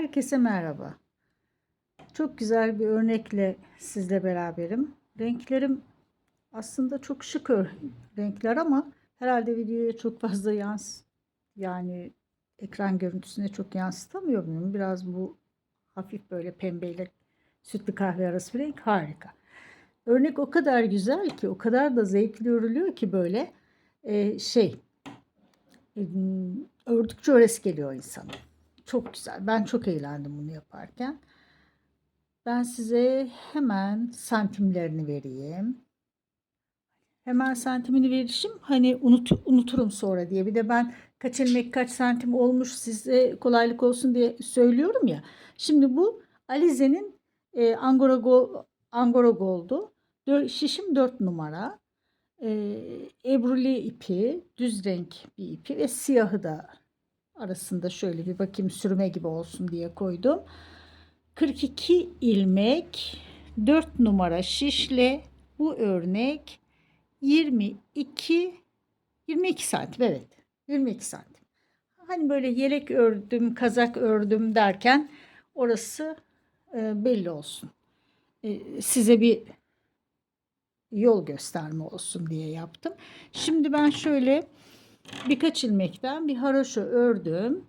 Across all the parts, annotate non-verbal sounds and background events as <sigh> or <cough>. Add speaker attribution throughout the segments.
Speaker 1: Herkese merhaba. Çok güzel bir örnekle sizle beraberim. Renklerim aslında çok şık renkler ama herhalde videoya çok fazla yans yani ekran görüntüsüne çok yansıtamıyor muyum? Biraz bu hafif böyle pembeyle sütlü kahve arası bir renk harika. Örnek o kadar güzel ki, o kadar da zevkli örülüyor ki böyle e, şey e, ördükçe öres geliyor insana. Çok güzel. Ben çok eğlendim bunu yaparken. Ben size hemen santimlerini vereyim. Hemen santimini verişim hani unut, unuturum sonra diye. Bir de ben kaç ilmek kaç santim olmuş size kolaylık olsun diye söylüyorum ya. Şimdi bu Alize'nin e, Angora, Go, Angora Gold'u. Şişim 4 numara. E, ebruli ipi, düz renk bir ipi ve siyahı da arasında şöyle bir bakayım sürme gibi olsun diye koydum. 42 ilmek 4 numara şişle bu örnek 22 22 santim evet 22 santim. Hani böyle yelek ördüm, kazak ördüm derken orası e, belli olsun. E, size bir yol gösterme olsun diye yaptım. Şimdi ben şöyle birkaç ilmekten bir haroşa ördüm.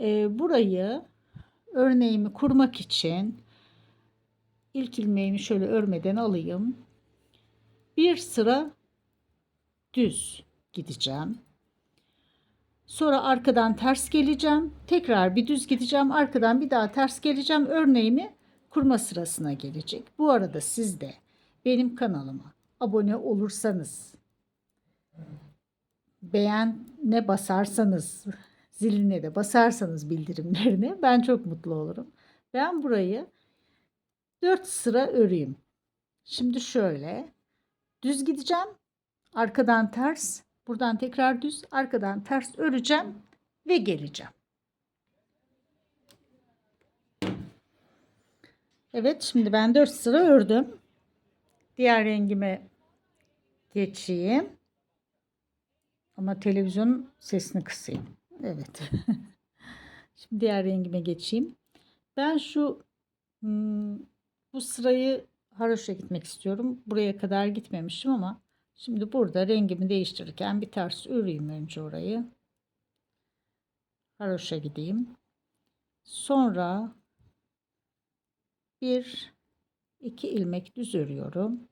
Speaker 1: E, burayı örneğimi kurmak için ilk ilmeğimi şöyle örmeden alayım. Bir sıra düz gideceğim. Sonra arkadan ters geleceğim. Tekrar bir düz gideceğim. Arkadan bir daha ters geleceğim. Örneğimi kurma sırasına gelecek. Bu arada siz de benim kanalıma abone olursanız beğene basarsanız ziline de basarsanız bildirimlerine <laughs> ben çok mutlu olurum. Ben burayı 4 sıra öreyim. Şimdi şöyle düz gideceğim. Arkadan ters, buradan tekrar düz, arkadan ters öreceğim ve geleceğim. Evet, şimdi ben 4 sıra ördüm. Diğer rengime geçeyim. Ama televizyonun sesini kısayım. Evet. <laughs> Şimdi diğer rengime geçeyim. Ben şu hmm, bu sırayı haroşa gitmek istiyorum. Buraya kadar gitmemişim ama şimdi burada rengimi değiştirirken bir ters öreyim önce orayı. Haroşa gideyim. Sonra bir iki ilmek düz örüyorum.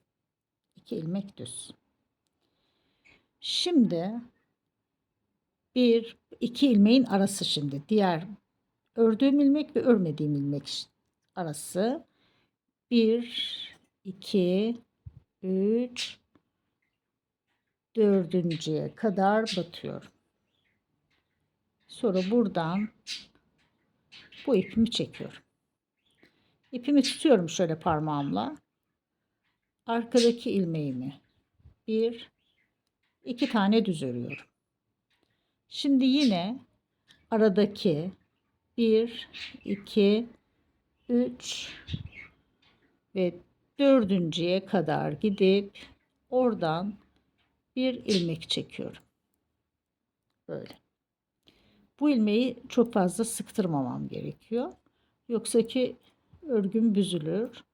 Speaker 1: İki ilmek düz. Şimdi bir iki ilmeğin arası şimdi diğer ördüğüm ilmek ve örmediğim ilmek arası bir iki üç dördüncüye kadar batıyorum. Sonra buradan bu ipimi çekiyorum. İpimi tutuyorum şöyle parmağımla. Arkadaki ilmeğimi bir iki tane düz örüyorum. Şimdi yine aradaki 1, 2, 3 ve dördüncüye kadar gidip oradan bir ilmek çekiyorum. Böyle. Bu ilmeği çok fazla sıktırmamam gerekiyor. Yoksa ki örgüm büzülür.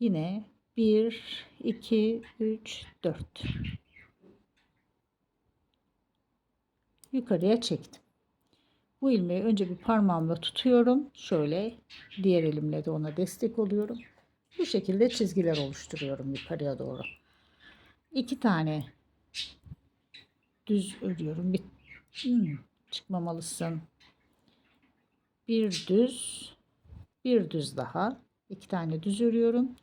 Speaker 1: Yine 1, 2, 3, 4. yukarıya çektim. Bu ilmeği önce bir parmağımla tutuyorum. Şöyle diğer elimle de ona destek oluyorum. Bu şekilde çizgiler oluşturuyorum yukarıya doğru. İki tane düz örüyorum. Bir, hmm, çıkmamalısın. Bir düz, bir düz daha. İki tane düz örüyorum.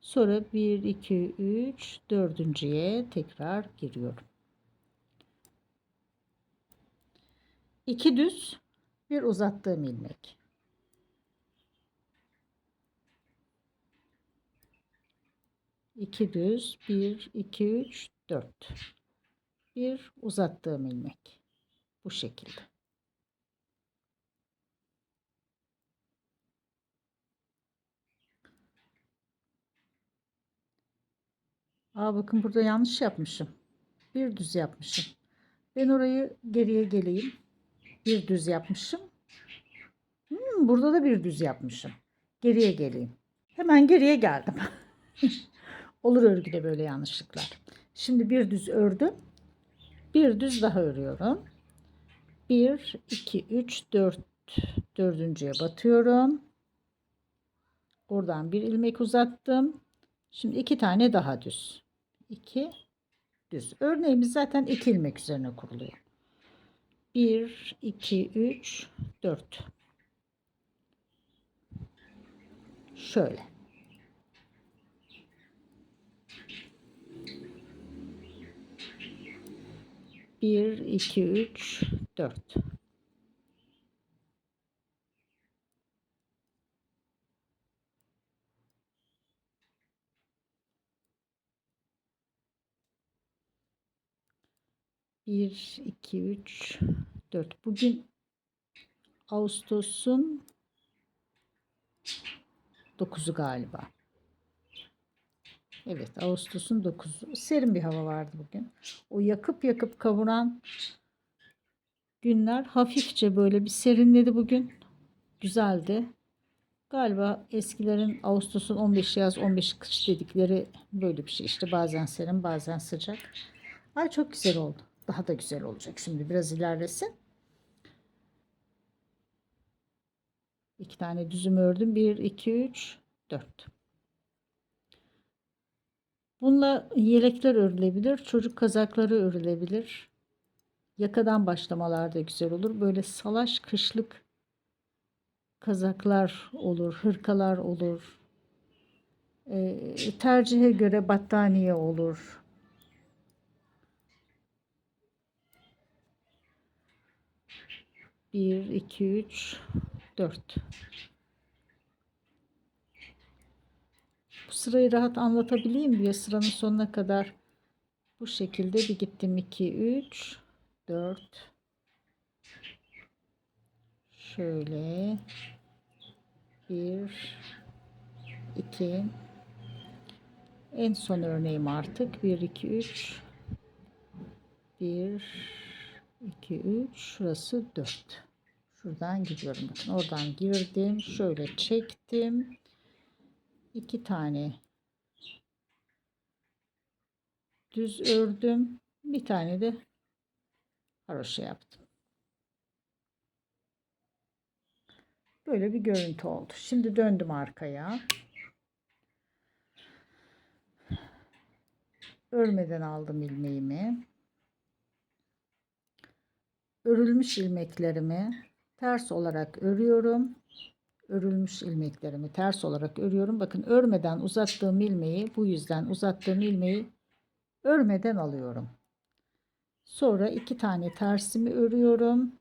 Speaker 1: Sonra bir, iki, üç, dördüncüye tekrar giriyorum. 2 düz bir uzattığım ilmek. İki düz, bir, iki, üç, dört. Bir uzattığım ilmek. Bu şekilde. Aa bakın burada yanlış yapmışım. Bir düz yapmışım. Ben orayı geriye geleyim. Bir düz yapmışım. Hmm, burada da bir düz yapmışım. Geriye geleyim. Hemen geriye geldim. <laughs> Olur örgüde böyle yanlışlıklar. Şimdi bir düz ördüm. Bir düz daha örüyorum. 1, 2, 3, 4. Dördüncüye batıyorum. Oradan bir ilmek uzattım. Şimdi iki tane daha düz. 2 düz. Örneğimiz zaten iki ilmek üzerine kuruluyor. 1, 2, 3, 4. Şöyle. Bir, iki, üç, dört. Bir, iki, üç, dört. Bugün Ağustos'un 9'u galiba. Evet, Ağustos'un 9'u. Serin bir hava vardı bugün. O yakıp yakıp kavuran günler hafifçe böyle bir serinledi bugün. Güzeldi. Galiba eskilerin Ağustos'un 15 yaz 15 kış dedikleri böyle bir şey işte bazen serin bazen sıcak. Ay çok güzel oldu. Daha da güzel olacak şimdi biraz ilerlesin. İki tane düzüm ördüm. 1, 2, 3, 4. Bununla yelekler örülebilir. Çocuk kazakları örülebilir. Yakadan başlamalar da güzel olur. Böyle salaş kışlık kazaklar olur, hırkalar olur. E, tercihe göre battaniye olur. Bir, iki, üç, dört. Bu sırayı rahat anlatabileyim diye sıranın sonuna kadar bu şekilde bir gittim. 2, 3, 4. Şöyle. 1, 2. En son örneğim artık. 1, 2, 3. 1, 2, 3. Şurası 4. Şuradan gidiyorum. Bakın oradan girdim. Şöyle çektim. iki tane düz ördüm. Bir tane de haroşa yaptım. Böyle bir görüntü oldu. Şimdi döndüm arkaya. Örmeden aldım ilmeğimi. Örülmüş ilmeklerimi ters olarak örüyorum. Örülmüş ilmeklerimi ters olarak örüyorum. Bakın örmeden uzattığım ilmeği bu yüzden uzattığım ilmeği örmeden alıyorum. Sonra iki tane tersimi örüyorum.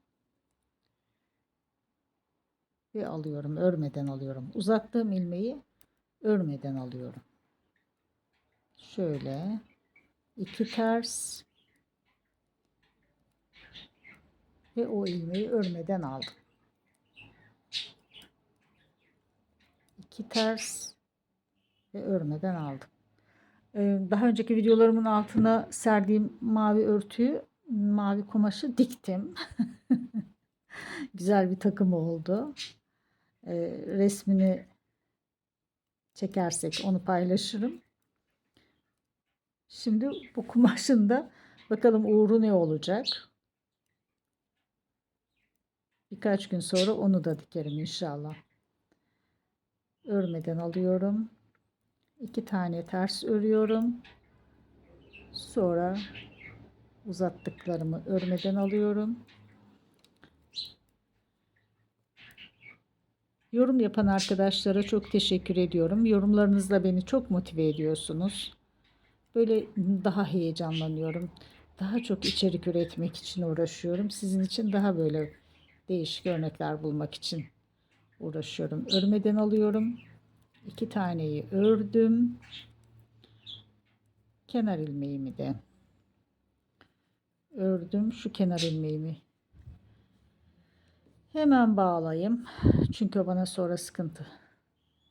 Speaker 1: Ve alıyorum. Örmeden alıyorum. Uzattığım ilmeği örmeden alıyorum. Şöyle iki ters ve o ilmeği örmeden aldım. İki ters ve örmeden aldım. Ee, daha önceki videolarımın altına serdiğim mavi örtüyü, mavi kumaşı diktim. <laughs> Güzel bir takım oldu. Ee, resmini çekersek onu paylaşırım. Şimdi bu kumaşın da bakalım uğru ne olacak. Birkaç gün sonra onu da dikerim inşallah. Örmeden alıyorum. İki tane ters örüyorum. Sonra uzattıklarımı örmeden alıyorum. Yorum yapan arkadaşlara çok teşekkür ediyorum. Yorumlarınızla beni çok motive ediyorsunuz. Böyle daha heyecanlanıyorum. Daha çok içerik üretmek için uğraşıyorum. Sizin için daha böyle değişik örnekler bulmak için uğraşıyorum. Örmeden alıyorum. İki taneyi ördüm. Kenar ilmeğimi de ördüm. Şu kenar ilmeğimi hemen bağlayayım. Çünkü bana sonra sıkıntı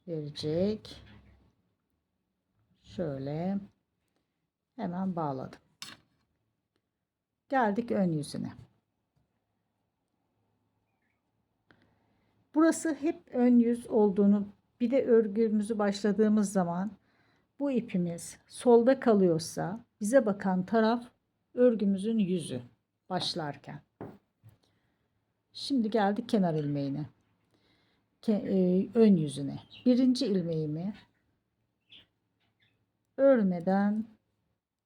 Speaker 1: verecek. Şöyle hemen bağladım. Geldik ön yüzüne. Burası hep ön yüz olduğunu bir de örgümüzü başladığımız zaman bu ipimiz solda kalıyorsa bize bakan taraf örgümüzün yüzü başlarken. Şimdi geldik kenar ilmeğine. Ke- e, ön yüzüne. Birinci ilmeğimi örmeden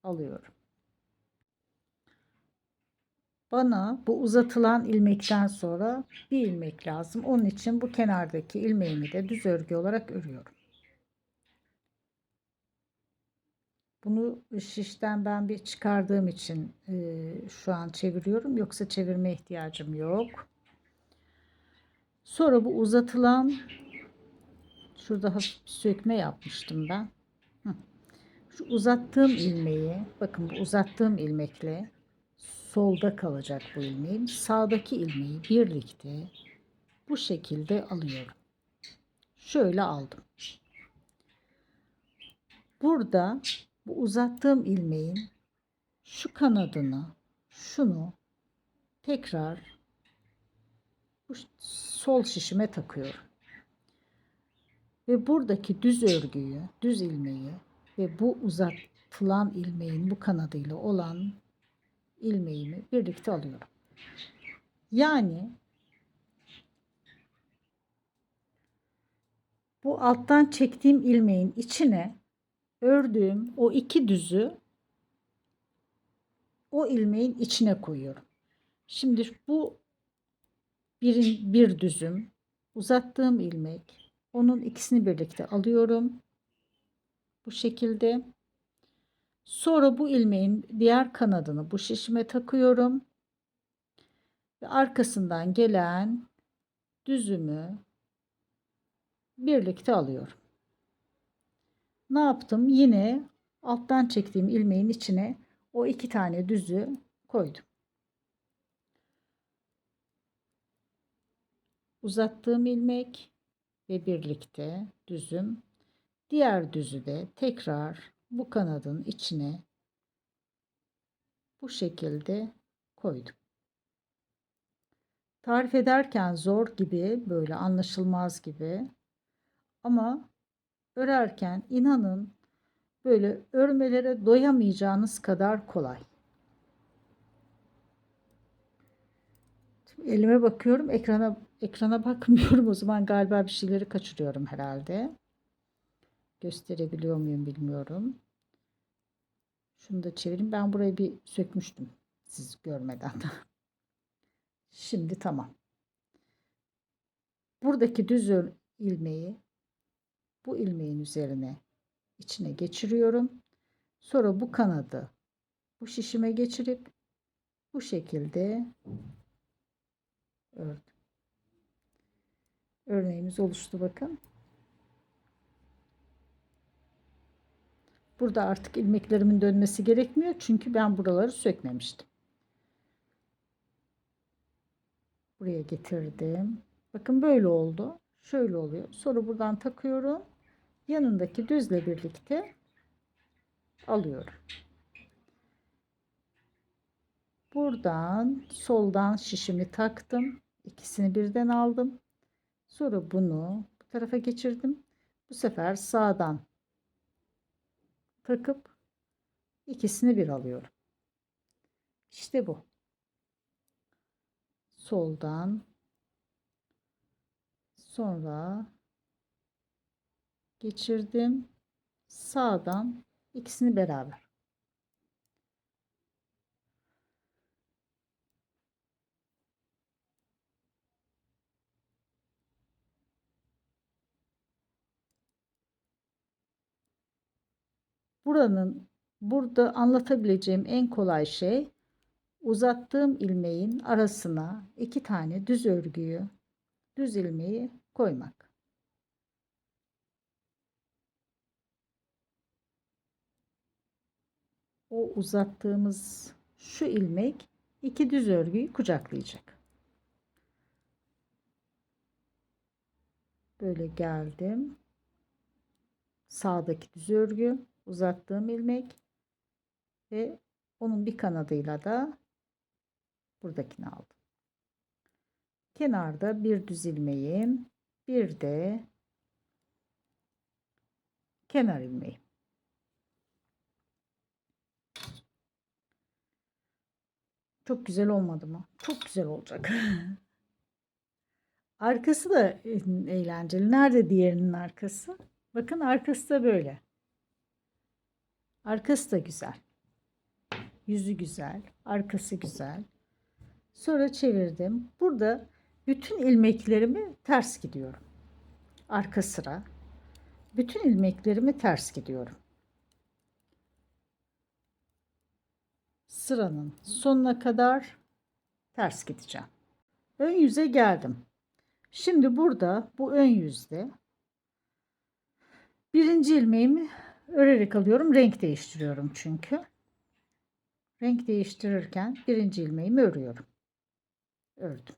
Speaker 1: alıyorum. Bana bu uzatılan ilmekten sonra bir ilmek lazım. Onun için bu kenardaki ilmeğimi de düz örgü olarak örüyorum. Bunu şişten ben bir çıkardığım için e, şu an çeviriyorum. Yoksa çevirme ihtiyacım yok. Sonra bu uzatılan şurada hafif bir sökme yapmıştım ben. Şu uzattığım ilmeği bakın bu uzattığım ilmekle solda kalacak bu ilmeğim. Sağdaki ilmeği birlikte bu şekilde alıyorum. Şöyle aldım. Burada bu uzattığım ilmeğin şu kanadını, şunu tekrar bu sol şişime takıyorum. Ve buradaki düz örgüyü, düz ilmeği ve bu uzatılan ilmeğin bu kanadıyla olan ilmeğimi birlikte alıyorum. Yani bu alttan çektiğim ilmeğin içine ördüğüm o iki düzü o ilmeğin içine koyuyorum. Şimdi bu bir, bir düzüm uzattığım ilmek onun ikisini birlikte alıyorum. Bu şekilde. Sonra bu ilmeğin diğer kanadını bu şişime takıyorum. Ve arkasından gelen düzümü birlikte alıyorum. Ne yaptım? Yine alttan çektiğim ilmeğin içine o iki tane düzü koydum. Uzattığım ilmek ve birlikte düzüm. Diğer düzü de tekrar bu kanadın içine bu şekilde koydum. Tarif ederken zor gibi, böyle anlaşılmaz gibi. Ama örerken inanın böyle örmelere doyamayacağınız kadar kolay. Elime bakıyorum, ekrana ekrana bakmıyorum. O zaman galiba bir şeyleri kaçırıyorum herhalde. Gösterebiliyor muyum bilmiyorum. Şunu da çevireyim. Ben burayı bir sökmüştüm. Siz görmeden. <laughs> Şimdi tamam. Buradaki düz ilmeği bu ilmeğin üzerine içine geçiriyorum. Sonra bu kanadı bu şişime geçirip bu şekilde ördüm. Örneğimiz oluştu bakın. Burada artık ilmeklerimin dönmesi gerekmiyor. Çünkü ben buraları sökmemiştim. Buraya getirdim. Bakın böyle oldu. Şöyle oluyor. Sonra buradan takıyorum. Yanındaki düzle birlikte alıyorum. Buradan soldan şişimi taktım. İkisini birden aldım. Sonra bunu bu tarafa geçirdim. Bu sefer sağdan takıp ikisini bir alıyorum. İşte bu. Soldan sonra geçirdim. Sağdan ikisini beraber. Buranın burada anlatabileceğim en kolay şey uzattığım ilmeğin arasına iki tane düz örgüyü düz ilmeği koymak. O uzattığımız şu ilmek iki düz örgüyü kucaklayacak. Böyle geldim. Sağdaki düz örgü uzattığım ilmek ve onun bir kanadıyla da buradakini aldım. kenarda bir düz ilmeğim, bir de kenar ilmeği. Çok güzel olmadı mı? Çok güzel olacak. <laughs> Arkası da eğlenceli. Nerede diğerinin arkası? Bakın arkası da böyle. Arkası da güzel. Yüzü güzel. Arkası güzel. Sonra çevirdim. Burada bütün ilmeklerimi ters gidiyorum. Arka sıra. Bütün ilmeklerimi ters gidiyorum. Sıranın sonuna kadar ters gideceğim. Ön yüze geldim. Şimdi burada bu ön yüzde birinci ilmeğimi örerek alıyorum. Renk değiştiriyorum çünkü. Renk değiştirirken birinci ilmeğimi örüyorum. Ördüm.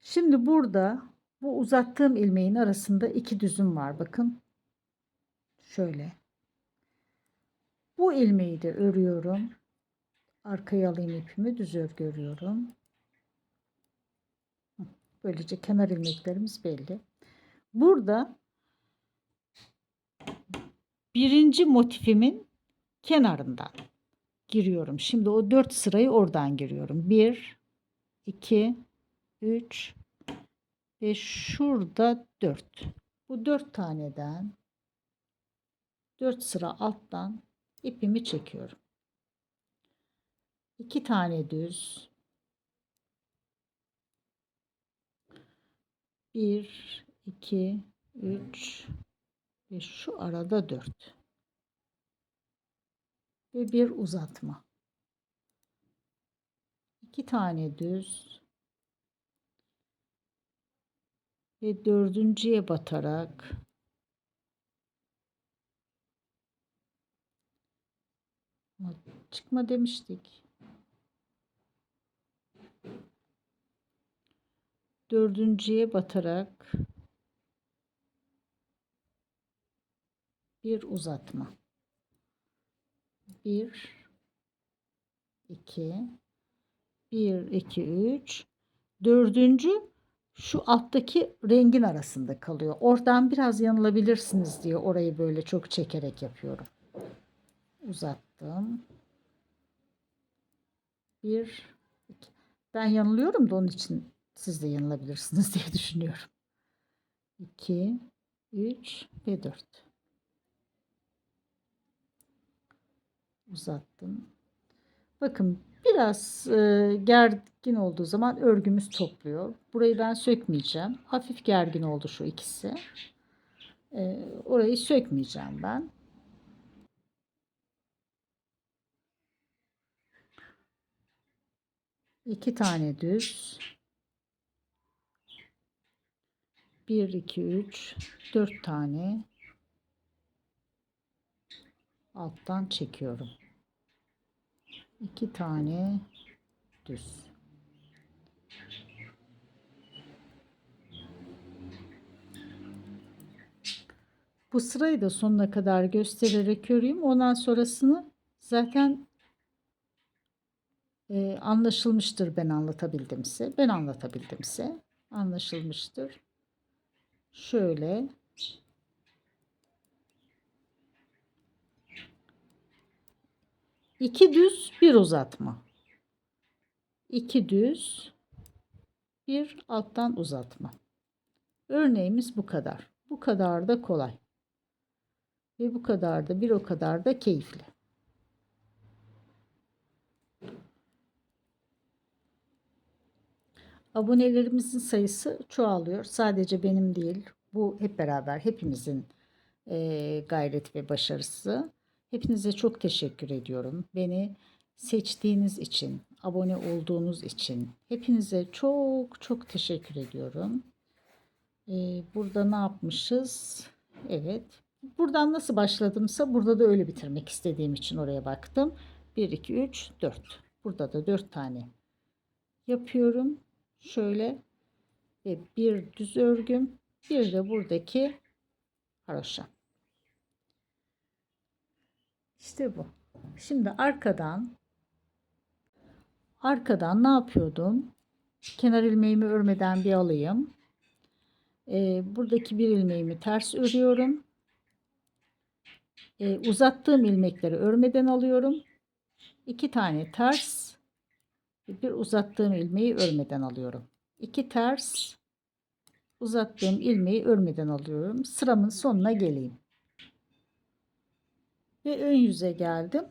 Speaker 1: Şimdi burada bu uzattığım ilmeğin arasında iki düzüm var. Bakın. Şöyle. Bu ilmeği de örüyorum. Arkaya alayım ipimi. Düz örgü örüyorum. Böylece kenar ilmeklerimiz belli. Burada birinci motifimin kenarından giriyorum. Şimdi o dört sırayı oradan giriyorum. Bir, iki, üç ve şurada dört. Bu dört taneden dört sıra alttan ipimi çekiyorum. İki tane düz. Bir, iki, üç ve şu arada dört. Ve bir uzatma. İki tane düz. Ve dördüncüye batarak çıkma demiştik. Dördüncüye batarak bir uzatma. Bir, iki, bir, iki, üç. Dördüncü şu alttaki rengin arasında kalıyor. Oradan biraz yanılabilirsiniz diye orayı böyle çok çekerek yapıyorum. Uzattım. Bir, iki. Ben yanılıyorum da onun için siz de yanılabilirsiniz <laughs> diye düşünüyorum. 2, 3 ve 4. Uzattım. Bakın biraz e, gergin olduğu zaman örgümüz topluyor. Burayı ben sökmeyeceğim. Hafif gergin oldu şu ikisi. E, orayı sökmeyeceğim ben. İki tane düz. 1 2 3 4 tane alttan çekiyorum. 2 tane düz. Bu sırayı da sonuna kadar göstererek öreyim. Ondan sonrasını zaten e, anlaşılmıştır ben anlatabildimse. Ben anlatabildimse anlaşılmıştır. Şöyle iki düz bir uzatma. İki düz bir alttan uzatma. Örneğimiz bu kadar. Bu kadar da kolay. Ve bu kadar da bir o kadar da keyifli. Abonelerimizin sayısı çoğalıyor. Sadece benim değil. Bu hep beraber hepimizin e, gayret ve başarısı. Hepinize çok teşekkür ediyorum. Beni seçtiğiniz için, abone olduğunuz için hepinize çok çok teşekkür ediyorum. Ee, burada ne yapmışız? Evet. Buradan nasıl başladımsa burada da öyle bitirmek istediğim için oraya baktım. 1, 2, 3, 4. Burada da 4 tane yapıyorum. Şöyle ve bir düz örgüm. Bir de buradaki haroşa. İşte bu. Şimdi arkadan arkadan ne yapıyordum? Kenar ilmeğimi örmeden bir alayım. Ee, buradaki bir ilmeğimi ters örüyorum. Ee, uzattığım ilmekleri örmeden alıyorum. İki tane ters bir uzattığım ilmeği örmeden alıyorum. İki ters uzattığım ilmeği örmeden alıyorum. Sıramın sonuna geleyim. Ve ön yüze geldim.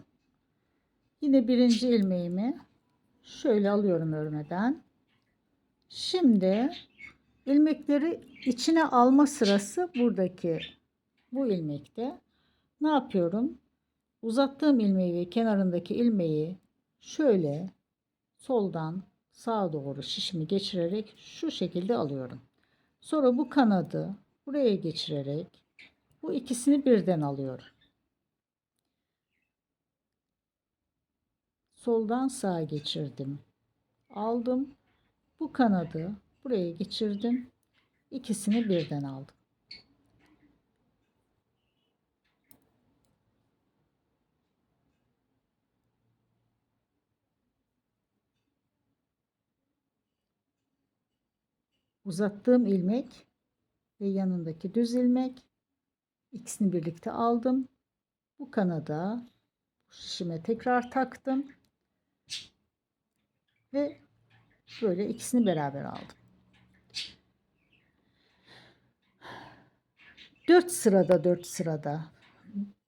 Speaker 1: Yine birinci ilmeğimi şöyle alıyorum örmeden. Şimdi ilmekleri içine alma sırası buradaki bu ilmekte. Ne yapıyorum? Uzattığım ilmeği ve kenarındaki ilmeği şöyle soldan sağa doğru şişimi geçirerek şu şekilde alıyorum. Sonra bu kanadı buraya geçirerek bu ikisini birden alıyorum. Soldan sağa geçirdim. Aldım. Bu kanadı buraya geçirdim. İkisini birden aldım. Uzattığım ilmek ve yanındaki düz ilmek ikisini birlikte aldım. Bu kanada şişime tekrar taktım ve böyle ikisini beraber aldım. 4 sırada 4 sırada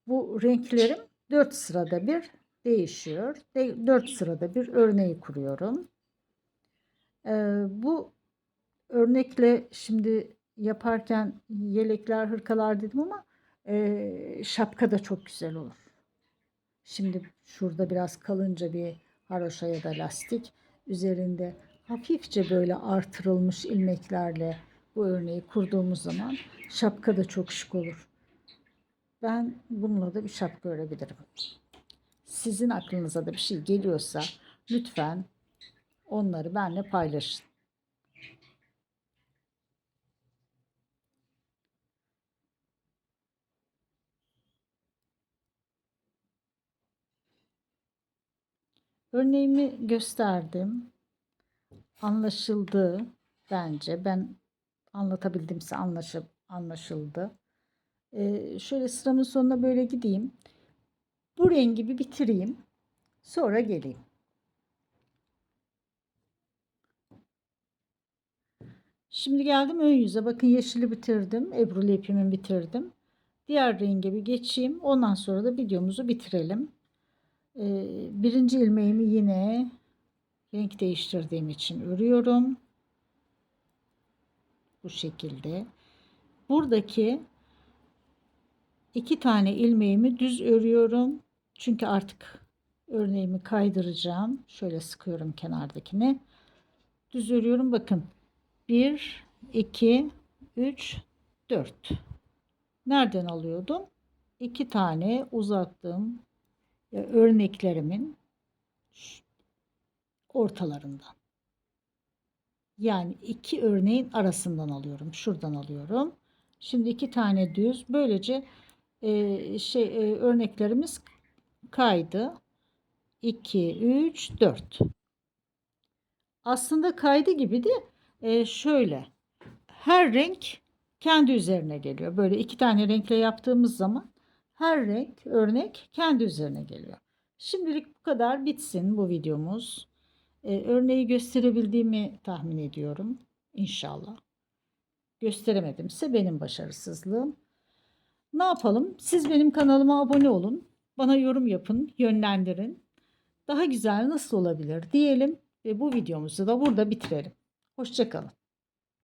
Speaker 1: bu renklerim 4 sırada bir değişiyor. 4 sırada bir örneği kuruyorum. Ee, bu örnekle şimdi yaparken yelekler, hırkalar dedim ama e, şapka da çok güzel olur. Şimdi şurada biraz kalınca bir haroşa ya da lastik üzerinde hafifçe böyle artırılmış ilmeklerle bu örneği kurduğumuz zaman şapka da çok şık olur. Ben bununla da bir şapka örebilirim. Sizin aklınıza da bir şey geliyorsa lütfen onları benimle paylaşın. Örneğimi gösterdim. Anlaşıldı bence. Ben anlatabildimse anlaşıp anlaşıldı. Ee, şöyle sıramın sonuna böyle gideyim. Bu rengi bir bitireyim. Sonra geleyim. Şimdi geldim ön yüze. Bakın yeşili bitirdim. Ebrulu ipimi bitirdim. Diğer renge bir geçeyim. Ondan sonra da videomuzu bitirelim. Ee, birinci ilmeğimi yine renk değiştirdiğim için örüyorum. Bu şekilde. Buradaki iki tane ilmeğimi düz örüyorum. Çünkü artık örneğimi kaydıracağım. Şöyle sıkıyorum kenardakini. Düz örüyorum. Bakın. 1, 2, 3, 4. Nereden alıyordum? İki tane uzattım örneklerimin ortalarından. Yani iki örneğin arasından alıyorum. Şuradan alıyorum. Şimdi iki tane düz. Böylece e, şey e, örneklerimiz kaydı. 2, 3, 4. Aslında kaydı gibi de e, şöyle. Her renk kendi üzerine geliyor. Böyle iki tane renkle yaptığımız zaman her renk örnek kendi üzerine geliyor. Şimdilik bu kadar bitsin bu videomuz. Ee, örneği gösterebildiğimi tahmin ediyorum. İnşallah. Gösteremedimse benim başarısızlığım. Ne yapalım? Siz benim kanalıma abone olun. Bana yorum yapın, yönlendirin. Daha güzel nasıl olabilir diyelim ve bu videomuzu da burada bitirelim. Hoşçakalın.